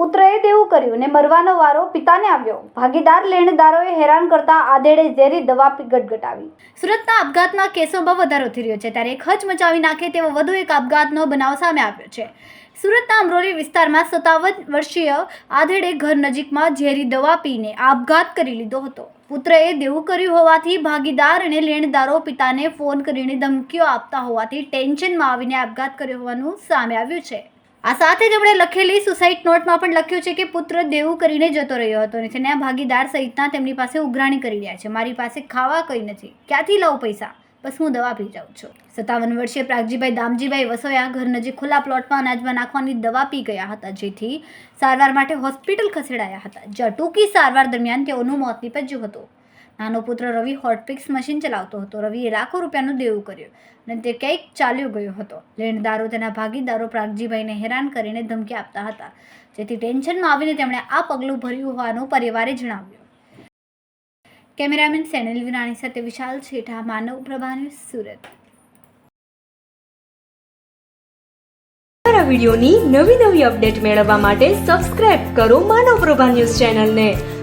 પુત્રએ તેવું કર્યું ને મરવાનો વારો પિતાને આવ્યો. ભાગીદાર લેણદારોએ હેરાન કરતા આધેડે ઝેરી દવા ગટગટાવી. સુરતના આપઘાતમાં કેસોમાં વધારો થઈ રહ્યો છે. ત્યારે ખચ મચાવી નાખે તેવો વધુ એક આપઘાતનો બનાવ સામે આવ્યો છે. સુરતના અમરોલી વિસ્તારમાં સત્તાવન વર્ષીય આધેડે ઘર નજીકમાં ઝેરી દવા પીને આપઘાત કરી લીધો હતો. પુત્રએ દેવું કર્યું હોવાથી ભાગીદાર અને લેણદારો પિતાને ફોન કરીને ધમકીઓ આપતા હોવાથી ટેન્શનમાં આવીને આપઘાત કર્યો હોવાનું સામે આવ્યું છે. આ સાથે તેમણે લખેલી સુસાઇડ નોટમાં પણ લખ્યું છે કે પુત્ર દેવું કરીને જતો રહ્યો હતો અને તેના ભાગીદાર સહિતના તેમની પાસે ઉઘરાણી કરી રહ્યા છે. મારી પાસે ખાવા કંઈ નથી. ક્યાંથી લઉં પૈસા? બસ હું દવા પી જાઉં છું. સત્તાવન વર્ષીય પ્રાગજીભાઈ દામજીભાઈ વસોયા ઘર નજીક ખુલ્લા પ્લોટમાં અનાજમાં નાખવાની દવા પી ગયા હતા. જેથી સારવાર માટે હોસ્પિટલ ખસેડાયા હતા. જ્યાં ટૂંકી સારવાર દરમિયાન તેઓનું મોત નીપજ્યું હતું. નાનો પુત્ર રવિ હોટપિક્સ મશીન ચલાવતો હતો. રવિએ લાખો રૂપિયાનું દેવું કર્યું અને તે કંઈક ચાલ્યો ગયો હતો. લેણદારો તેના ભાગીદારો પ્રાગજીભાઈને હેરાન કરીને ધમકી આપતા હતા. જેથી ટેન્શનમાં આવીને તેમણે આ પગલું ભર્યું હોવાનું પરિવારે જણાવ્યું. કેમેરામેન સેનિલ વિરાણી સાથે વિશાલ છેઠા, માનવ પ્રભા ન્યૂઝ, સુરત. વિડીયોની નવી નવી અપડેટ મેળવવા માટે સબસ્ક્રાઇબ કરો માનવ પ્રભા ન્યૂઝ ચેનલને.